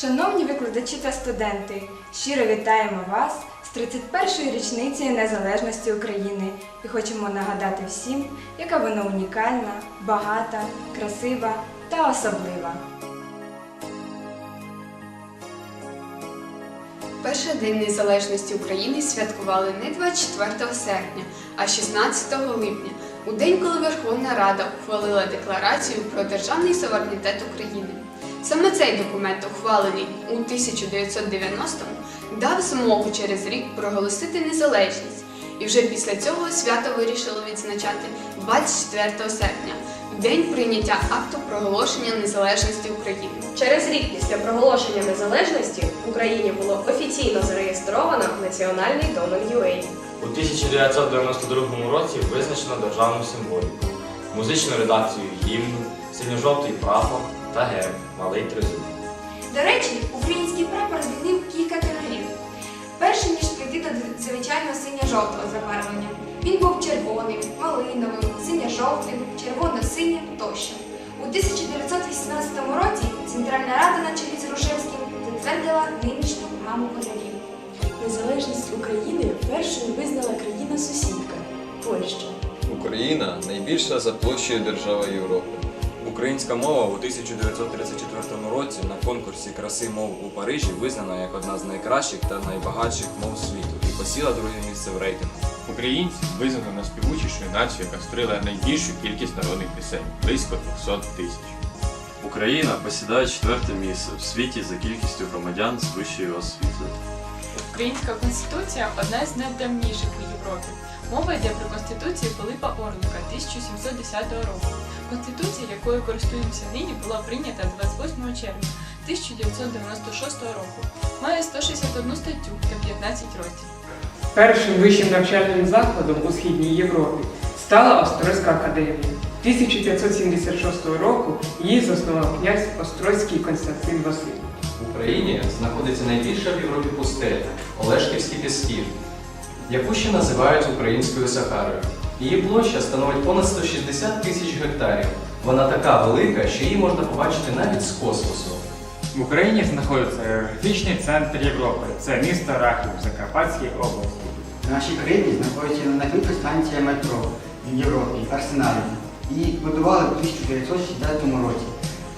Шановні викладачі та студенти, щиро вітаємо вас з 31-ї річницею незалежності України і хочемо нагадати всім, яка вона унікальна, багата, красива та особлива. Перший день незалежності України святкували не 24 серпня, а 16 липня, у день, коли Верховна Рада ухвалила декларацію про державний суверенітет України. Саме цей документ, ухвалений у 1990-му, дав змогу через рік проголосити незалежність. І вже після цього свято вирішили відзначати 24 серпня, день прийняття акту проголошення незалежності України. Через рік після проголошення незалежності в Україні було офіційно зареєстровано національний домен UA. У 1992 році визначено державну символіку, музичну редакцію гімну, синьо-жовтий прапор та герб Малий Тризуб. До речі, український прапор змінив кілька кольорів. Перше ніж прийти до звичайного синьо-жовтого забарвлення. Він був червоним, малиновим, синьо-жовтим, червоно-синім тощо. У 1918 році Центральна Рада на чолі з Грушевським затвердила нинішню гаму кольорів. Незалежність України першою визнала країна-сусідка Польща. Україна найбільша за площею держава Європи. Українська мова у 1934 році на конкурсі краси мов у Парижі визнана як одна з найкращих та найбагатших мов світу і посіла друге місце в рейтингу. Українці визнано найспівучішою нацією, яка створила найбільшу кількість народних пісень близько 200 тисяч. Україна посідає четверте місце в світі за кількістю громадян з вищою освітою. Українська конституція одна з найдавніших у Європі. Мова йде про конституцію Пилипа Орлика 1710 року. Конституція, якою користуємося нині, була прийнята 28 червня 1996 року. Має 161 статтю та 15 розділів. Першим вищим навчальним закладом у Східній Європі стала Острозька академія. 1576 року її заснував князь Острозький Константин Василь. В Україні знаходиться найбільша в Європі пустеля Олешківські піски, яку ще називають українською Сахарою. Її площа становить понад 160 тисяч гектарів. Вона така велика, що її можна побачити навіть з космосу. В Україні знаходиться географічний центр Європи. Це місто Рахів в Закарпатській області. В нашій країні знаходиться найбільша станція метро в Європі Арсеналі. Її будували у 1960 році.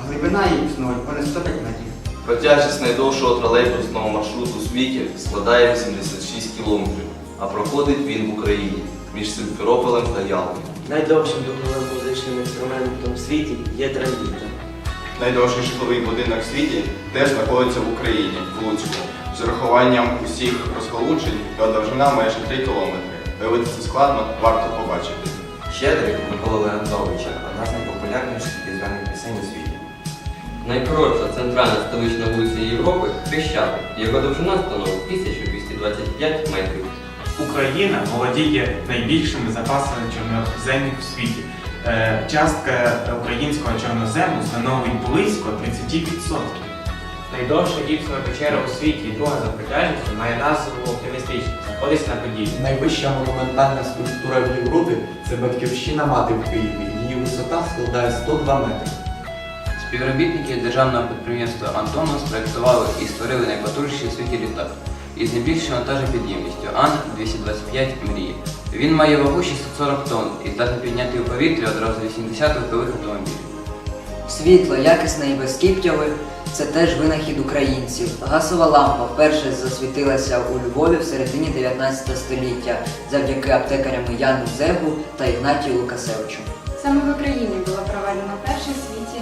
Глибина її становить понад 105 метрів. Протяжність найдовшого тролейбусного маршруту у світі складає 86 кілометрів, а проходить він в Україні між Симферополем та Ялтою. Найдовшим духовим музичним інструментом в світі є транзитор. Найдовший житловий будинок в світі теж знаходиться в Україні, в Луцьку. З урахуванням усіх розгалуджень його довжина майже 3 кілометри. Виявити це складно, варто побачити. Щедрик Микола Леонтовича одна з найпопулярніших різдвяних пісень у світі. Найкоротша центральна столична вулиця Європи Хрещатик. Його довжина становить 1225 метрів. Україна володіє найбільшими запасами чорноземів у світі. Е, Частка українського чорнозему становить близько 30%. Найдовша гіпсова печера у світі і друга за популярністю має назву оптимістична, знаходиться на Поділлі. Найвища монументальна скульптура в Європі це батьківщина мати в Києві. Її висота складає 102 метри. Співробітники державного підприємства Антонов спроектували і створили найпотужніший у світі літак із найбільшою вантажопідйомністю Ан-225 Мрії. Він має вагу 640 тонн і здатний підняти у повітря одразу 80 легкових автомобілів. Світло, якісне і безкіптєве – це теж винахід українців. Газова лампа вперше засвітилася у Львові в середині 19 століття завдяки аптекарям Яну Зегу та Ігнатію Лукасевичу. Саме в Україні була проведена перша в світі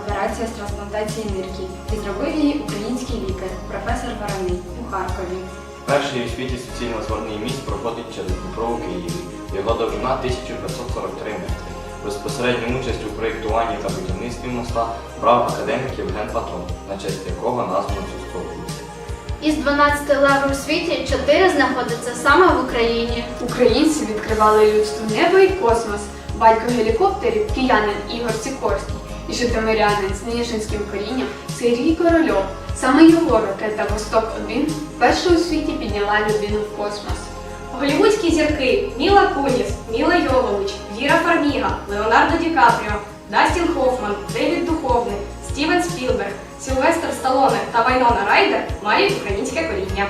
операція з трансплантації нирки і зробив її український лікар, професор Вороний у Харкові. Перший у світі суцільно зворний міст проходить через Дніпро у Києві. Його довжина 1543 метри. Безпосередню участь у проєктуванні та будівництві моста брав академік Євген Платон, на честь якого названо цю столицю. Із 12 лавр у світі 4 знаходяться саме в Україні. Українці відкривали людству небо і космос. Батько гелікоптерів, киянин Ігор Сікорський і житомирянин з Ніжинським корінням Сергій Корольов. Саме його ракета Восток-1 вперше у світі підняла людину в космос. Голівудські зірки Міла Куніс, Міла Йовович, Віра Фарміга, Леонардо Ді Капріо, Дастін Хоффман, Девід Духовний, Стівен Спілберг Сілвестр Сталоне та Вайнона Райдер мають українське коріння.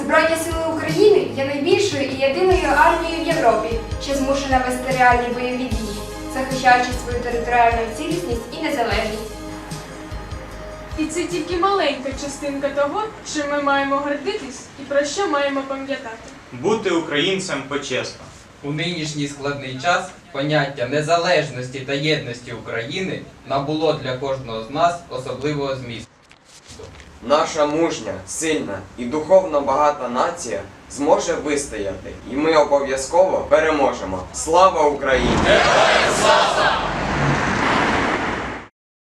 Збройні сили України є найбільшою і єдиною армією в Європі, що змушена вести реальні бойові дії, захищаючи свою територіальну цілісність і незалежність. І це тільки маленька частинка того, що ми маємо гордитись і про що маємо пам'ятати. Бути українцем почесно. У нинішній складний час поняття незалежності та єдності України набуло для кожного з нас особливого змісту. Наша мужня, сильна і духовно багата нація зможе вистояти, і ми обов'язково переможемо. Слава Україні! Слава!